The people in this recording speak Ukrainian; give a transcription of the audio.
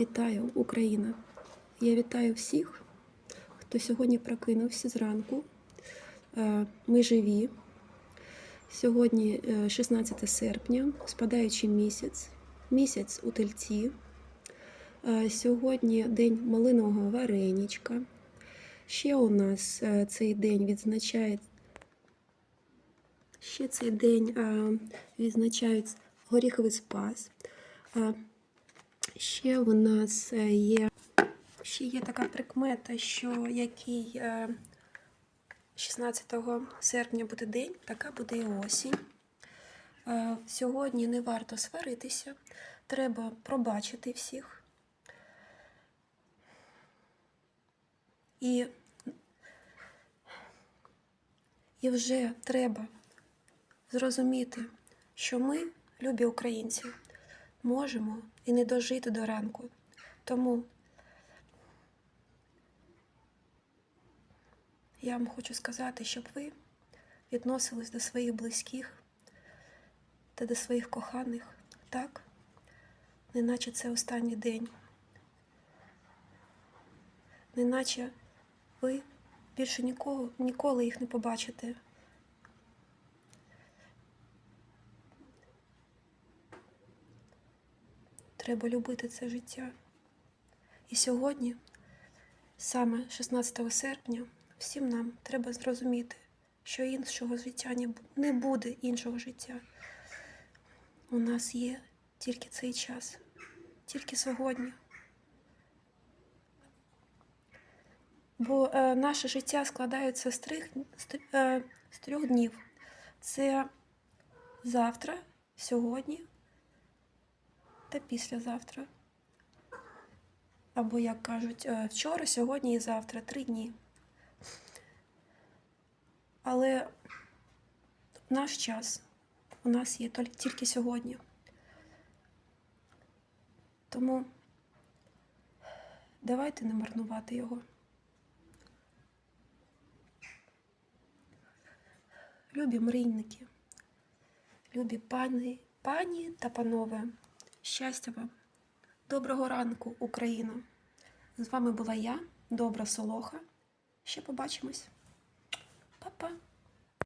Вітаю, Україна! Я вітаю всіх, хто сьогодні прокинувся зранку. Е, Ми живі. Сьогодні е, 16 серпня, спадаючий місяць, місяць у тельці. Е, Сьогодні день малинового вареничка. Ще у нас е, цей день відзначає. Ще цей день е, відзначають горіховий спас. Е, Ще у нас е, є ще є така прикмета, що який е, 16 серпня буде день, така буде і осінь. Е, Сьогодні не варто сваритися, треба пробачити всіх. І, і вже треба зрозуміти, що ми, любі українці, можемо і не дожити до ранку. Тому я вам хочу сказати, щоб ви відносились до своїх близьких та до своїх коханих так, неначе це останній день, неначе ви більше нікого, ніколи їх не побачите. Треба любити це життя. І сьогодні, саме 16 серпня, всім нам треба зрозуміти, що іншого життя не буде іншого життя. У нас є тільки цей час, тільки сьогодні. Бо е, наше життя складається з трьох, е, з трьох днів. Це завтра, сьогодні та післязавтра. Або, як кажуть, е, вчора, сьогодні і завтра три дні. Але наш час у нас є тільки- сьогодні. Тому давайте не марнувати його. Любі мрійники, любі пані, пані та панове, щастя вам! Доброго ранку, Україна! З вами була я, Добра Солоха. Ще побачимось. Па-па!